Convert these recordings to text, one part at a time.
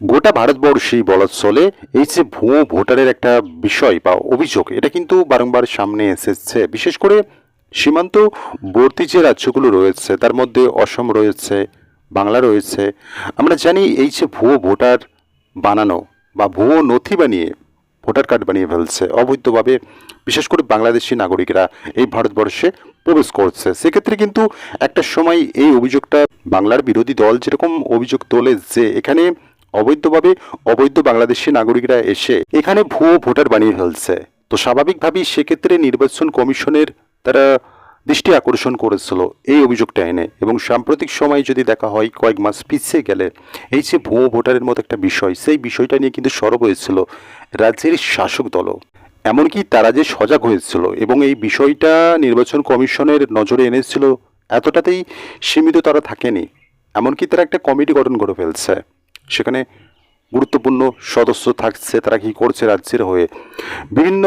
গোটা ভারতবর্ষেই বলা চলে এই যে ভুয়ো ভোটারের একটা বিষয় বা অভিযোগ, এটা কিন্তু বারংবার সামনে এসেছে। বিশেষ করে সীমান্তবর্তী যে রাজ্যগুলো রয়েছে, তার মধ্যে অসম রয়েছে, বাংলা রয়েছে, আমরা জানি এই যে ভুয়ো ভোটার বানানো বা ভুয়ো নথি বানিয়ে ভোটার কার্ড বানিয়ে ফেলছে, অবৈধভাবে বিশেষ করে বাংলাদেশি নাগরিকরা এই ভারতবর্ষে প্রবেশ করছে। সেক্ষেত্রে কিন্তু একটা সময় এই অভিযোগটা বাংলার বিরোধী দল যেরকম অভিযোগ তোলে যে এখানে অবৈধভাবে অবৈধ বাংলাদেশি নাগরিকরা এসে এখানে ভুয়ো ভোটার বানিয়ে ফেলছে। তো স্বাভাবিকভাবেই সেক্ষেত্রে নির্বাচন কমিশনের তারা দৃষ্টি আকর্ষণ করেছিল এই অভিযোগটা এনে এবং সাম্প্রতিক সময়ে যদি দেখা হয় কয়েক মাস পিছিয়ে গেলে এই যে ভুয়ো ভোটারের মতো একটা বিষয়, সেই বিষয়টা নিয়ে কিন্তু সরব হয়েছিল রাজ্যের শাসক দলও। এমনকি তারা যে সজাগ হয়েছিল এবং এই বিষয়টা নির্বাচন কমিশনের নজরে এনেছিল, এতটাতেই সীমিত তারা থাকেনি। এমনকি তারা একটা কমিটি গঠন করে ফেলছে। সেখানে গুরুত্বপূর্ণ সদস্য থাকছে, তারা কি করছে রাজ্যের হয়ে? বিভিন্ন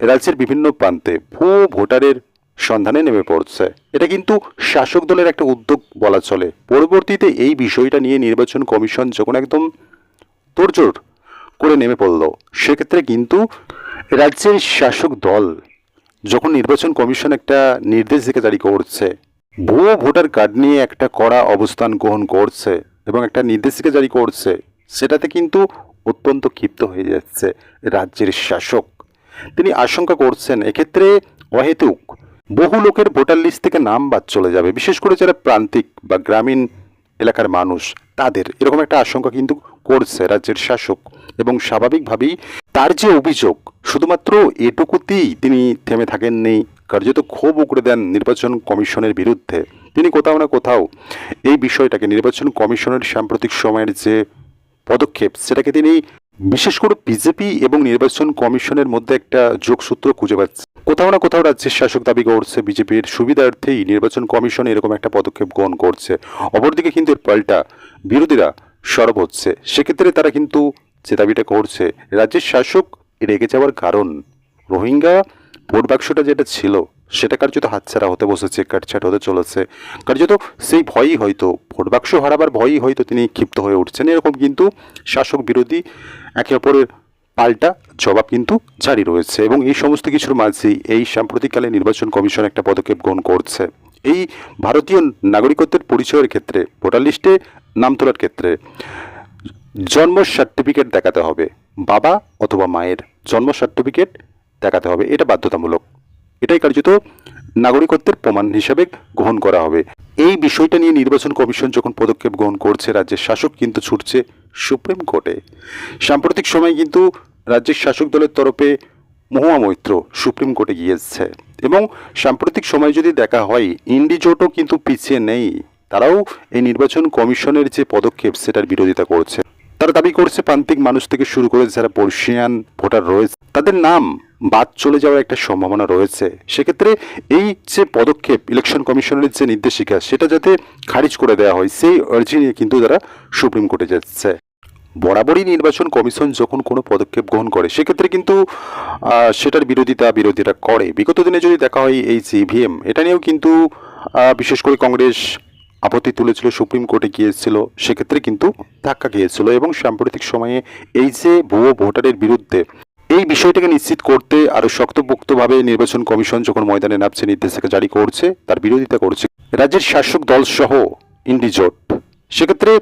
রাজ্যের বিভিন্ন প্রান্তে ভুয়ো ভোটারের সন্ধানে নেমে পড়ছে। এটা কিন্তু শাসক দলের একটা উদ্যোগ বলা চলে। পরবর্তীতে এই বিষয়টা নিয়ে নির্বাচন কমিশন যখন একদম তোড়জোড় করে নেমে পড়ল, সেক্ষেত্রে কিন্তু রাজ্যের শাসক দল যখন নির্বাচন কমিশন একটা নির্দেশিকা জারি করছে ভুয়ো ভোটার কার্ড নিয়ে একটা কড়া অবস্থান গ্রহণ করছে এবং একটা নির্দেশিকা জারি করছে, সেটাতে কিন্তু অত্যন্ত ক্ষিপ্ত হয়ে যাচ্ছে রাজ্যের শাসক। তিনি আশঙ্কা করছেন, এক্ষেত্রে অহেতুক বহু লোকের ভোটার লিস্ট থেকে নাম বাদ চলে যাবে, বিশেষ করে যারা প্রান্তিক বা গ্রামীণ এলাকার মানুষ, তাদের। এরকম একটা আশঙ্কা কিন্তু করছে রাজ্যের শাসক এবং স্বাভাবিকভাবেই তার যে অভিযোগ, শুধুমাত্র এটুকুতেই তিনি থেমে থাকেননি। কার্যত ক্ষোভ উগড়ে দেন নির্বাচন কমিশনের বিরুদ্ধে। তিনি কোথাও না কোথাও এই বিষয়টাকে নির্বাচন কমিশনের সাম্প্রতিক সময়ের যে পদক্ষেপ, সেটাকে তিনি বিশেষ করে বিজেপি এবং নির্বাচন কমিশনের মধ্যে একটা যোগসূত্র খুঁজে পাচ্ছে। কোথাও না কোথাও রাজ্যের শাসক দাবি করছে, বিজেপির সুবিধার্থেই নির্বাচন কমিশন এরকম একটা পদক্ষেপ গ্রহণ করছে। অপরদিকে কিন্তু এর পাল্টা বিরোধীরা সরব হচ্ছে। সেক্ষেত্রে তারা কিন্তু যে দাবিটা করছে, রাজ্যের শাসক রেগে যাওয়ার কারণ, রোহিঙ্গা ভোট বাক্সটা যেটা ছিল, সেটা কার্যত হাতছাড়া হতে বসেছে, কাটছাট হতে চলেছে। কার্যত সেই ভয়ই হয়তো, ভোট বাক্স হারাবার ভয়ই হয়তো তিনি ক্ষিপ্ত হয়ে উঠছেন। এরকম কিন্তু শাসক বিরোধী একে অপরের পাল্টা জবাব কিন্তু জারি রয়েছে এবং এই সমস্ত কিছুর মাঝেই এই সাম্প্রতিককালে নির্বাচন কমিশন একটা পদক্ষেপ গ্রহণ করছে। এই ভারতীয় নাগরিকত্বের পরিচয়ের ক্ষেত্রে, ভোটার লিস্টে নাম তোলার ক্ষেত্রে জন্ম সার্টিফিকেট দেখাতে হবে, বাবা অথবা মায়ের। জন্ম সার্টিফিকেট দেখাতে হবে। এটা বাধ্যতামূলক। এটাই কার্যত নাগরিকত্বের প্রমাণ হিসাবে গ্রহণ করা হবে। এই বিষয়টা নিয়ে নির্বাচন কমিশন যখন পদক্ষেপ গ্রহণ করছে, রাজ্যের শাসক কিন্তু ছুটছে সুপ্রিম কোর্টে। সাম্প্রতিক সময়ে কিন্তু রাজ্যের শাসক দলের তরফে মহুয়া মৈত্র সুপ্রিম কোর্টে গিয়েছে। এবং সাম্প্রতিক সময় যদি দেখা হয় ইন্ডিজোটও কিন্তু পিছিয়ে নেই। তারাও এই নির্বাচন কমিশনের যে পদক্ষেপ, সেটার বিরোধিতা করছে। তারা দাবি করছে প্রান্তিক মানুষ থেকে শুরু করে যারা বর্ষিয়ান ভোটার রয়েছে, তাদের নাম বাদ চলে যাওয়ার একটা সম্ভাবনা রয়েছে। সেক্ষেত্রে এই যে পদক্ষেপ ইলেকশন কমিশনের যে নির্দেশিকা, সেটা যাতে খারিজ করে দেওয়া হয়, সেই আর্জি নিয়ে কিন্তু তারা সুপ্রিম কোর্টে যাচ্ছে। বরাবরই নির্বাচন কমিশন যখন কোনো পদক্ষেপ গ্রহণ করে, সেক্ষেত্রে কিন্তু সেটার বিরোধিতা বিরোধীরা করে। বিগত দিনে যদি দেখা হয় এই যে ইভিএম এটা নিয়েও কিন্তু বিশেষ করে কংগ্রেস আপত্তি তুলেছিল, সুপ্রিম কোর্টে গিয়েছিল, সেক্ষেত্রে কিন্তু ধাক্কা গিয়েছিল এবং সাম্প্রতিক সময়ে এই যে ভুয়ো ভোটারের বিরুদ্ধে এই বিষয়টাকে নিশ্চিত করতে আরও শক্তপোক্তভাবে নির্বাচন কমিশন যখন ময়দানে নামছে, নির্দেশিকা জারি করছে, তার বিরোধিতা করছে। রাজ্যের শাসক দল সহ ইন্ডিজোট, সেক্ষেত্রে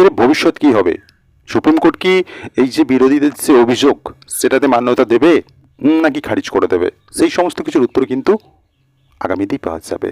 এর ভবিষ্যৎ কি হবে? সুপ্রিম কোর্ট কি এই যে বিরোধীদের যে অভিযোগ, সেটাতে মান্যতা দেবে নাকি খারিজ করে দেবে? সেই সমস্ত কিছুর উত্তর কিন্তু আগামীতেই পাওয়া যাবে।